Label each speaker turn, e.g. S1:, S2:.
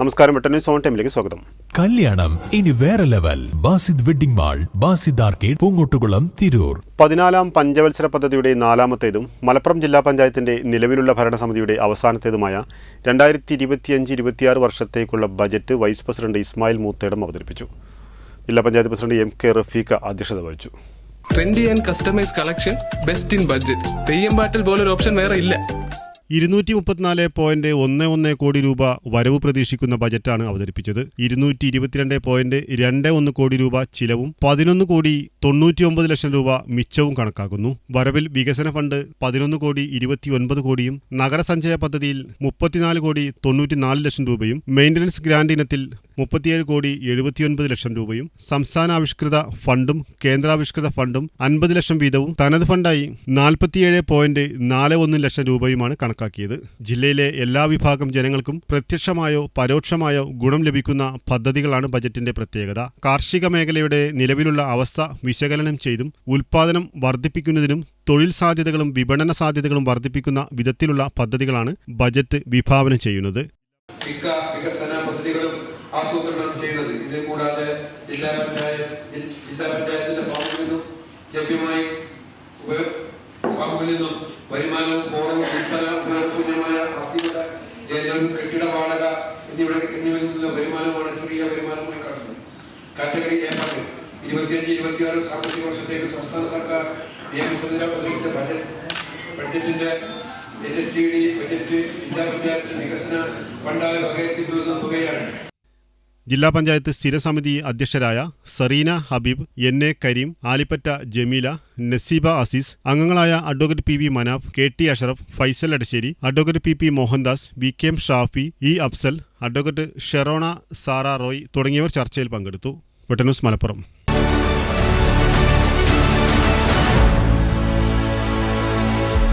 S1: നമസ്കാരം Vettan zone on ടൈമിലേക്ക് സ്വാഗതം.
S2: കല്യാണം ഇനി വേറെ level. Basid wedding mall Basid arcade Poongottukulam Tirur.
S1: പതിനാലാം പഞ്ചവത്സര പദ്ധതിയുടെ നാലാമത്തേതും മലപ്പുറം ജില്ലാ പഞ്ചായത്തിന്റെ നിലവിലുള്ള ഭരണസമിതിയുടെ അവസാനത്തേതുമായ രണ്ടായിരത്തി ഇരുപത്തിയഞ്ച് ഇരുപത്തിയാറ് വർഷത്തേക്കുള്ള budget vice president Ismail Moothedam അവതരിപ്പിച്ചു. ജില്ലാ panchayat president M K Rafeekha അധ്യക്ഷത വഹിച്ചു.
S3: Trendy and customise collection best in budget Theyyam പാട്ടിൽ പോലൊരു ഓപ്ഷൻ വേറെ ഇല്ല.
S1: ഇരുന്നൂറ്റി മുപ്പത്തിനാല് പോയിന്റ് ഒന്ന് ഒന്ന് കോടി രൂപ വരവ് പ്രതീക്ഷിക്കുന്ന ബജറ്റാണ് അവതരിപ്പിച്ചത്. ഇരുന്നൂറ്റി ഇരുപത്തിരണ്ട് പോയിന്റ് രണ്ട് ഒന്ന് കോടി രൂപ ചിലവും പതിനൊന്ന് കോടി തൊണ്ണൂറ്റിയൊമ്പത് ലക്ഷം രൂപ മിച്ചവും കണക്കാക്കുന്നു. വരവിൽ വികസന ഫണ്ട് പതിനൊന്ന് കോടി ഇരുപത്തിയൊൻപത് കോടിയും നഗരസഞ്ചയ പദ്ധതിയിൽ മുപ്പത്തിനാല് കോടി തൊണ്ണൂറ്റിനാല് ലക്ഷം രൂപയും മെയിന്റനൻസ് ഗ്രാന്റ് ഇനത്തിൽ മുപ്പത്തിയേഴ് കോടി എഴുപത്തിയൊൻപത് ലക്ഷം രൂപയും സംസ്ഥാനാവിഷ്കൃത ഫണ്ടും കേന്ദ്രാവിഷ്കൃത ഫണ്ടും അൻപത് ലക്ഷം വീതവും തനത് ഫണ്ടായി നാൽപ്പത്തിയേഴ് പോയിന്റ് നാല് ഒന്ന് ലക്ഷം രൂപയുമാണ് കണക്കാക്കിയത്. ജില്ലയിലെ എല്ലാ വിഭാഗം ജനങ്ങൾക്കും പ്രത്യക്ഷമായോ പരോക്ഷമായോ ഗുണം ലഭിക്കുന്ന പദ്ധതികളാണ് ബജറ്റിന്റെ പ്രത്യേകത. കാർഷിക മേഖലയുടെ നിലവിലുള്ള അവസ്ഥ വിശകലനം ചെയ്തും ഉൽപാദനം വർദ്ധിപ്പിക്കുന്നതിനും തൊഴിൽ സാധ്യതകളും വിപണന സാധ്യതകളും വർദ്ധിപ്പിക്കുന്ന വിധത്തിലുള്ള പദ്ധതികളാണ് ബജറ്റ് വിഭാവനം ചെയ്യുന്നത്.
S4: വികസന പദ്ധതികളും ആസൂത്രണം ചെയ്തത്. ഇത് കൂടാതെ ജില്ലാ പഞ്ചായത്ത് ജില്ലാ പഞ്ചായത്തിന്റെ ഫാമിൽ നിന്നും ലഭ്യമായി ഫാമുകളിൽ നിന്നും വരുമാനവും ഫോറവും വിൽപ്പന ഉപയോഗശൂന്യമായ ലേലം കെട്ടിട വാടക എന്നിവിടെ എന്നിവയിൽ നിന്നുള്ള വരുമാനമാണ് ചെറിയ വരുമാനമായി കാണുന്നത് കാറ്റഗറി എ ഫണ്ട് ഇരുപത്തിയഞ്ച് ഇരുപത്തിയാറ് സാമ്പത്തിക വർഷത്തേക്ക് സംസ്ഥാന സർക്കാർ നിയമസഭ president budget ബഡ്ജറ്റിന്റെ N S C D budget ജില്ലാ പഞ്ചായത്തിന്റെ വികസന ഫണ്ടായി വകയിരുത്തിയിട്ടുള്ള തുകയാണ്.
S1: ജില്ലാ പഞ്ചായത്ത് സ്ഥിരസമിതി അധ്യക്ഷരായ സറീന ഹബീബ് എൻ. എ. കരീം ആലിപ്പറ്റ ജമീല നസീബ അസീസ് അംഗങ്ങളായ advocate P. V. Manaf K. T. Ashraf Faisal Adassery advocate P. P. Mohandas V. K. M. Shafi E. Afsal advocate Sherona Sara Roy തുടങ്ങിയവർ ചർച്ചയിൽ പങ്കെടുത്തു. വെട്ടനൂസ് മലപ്പുറം.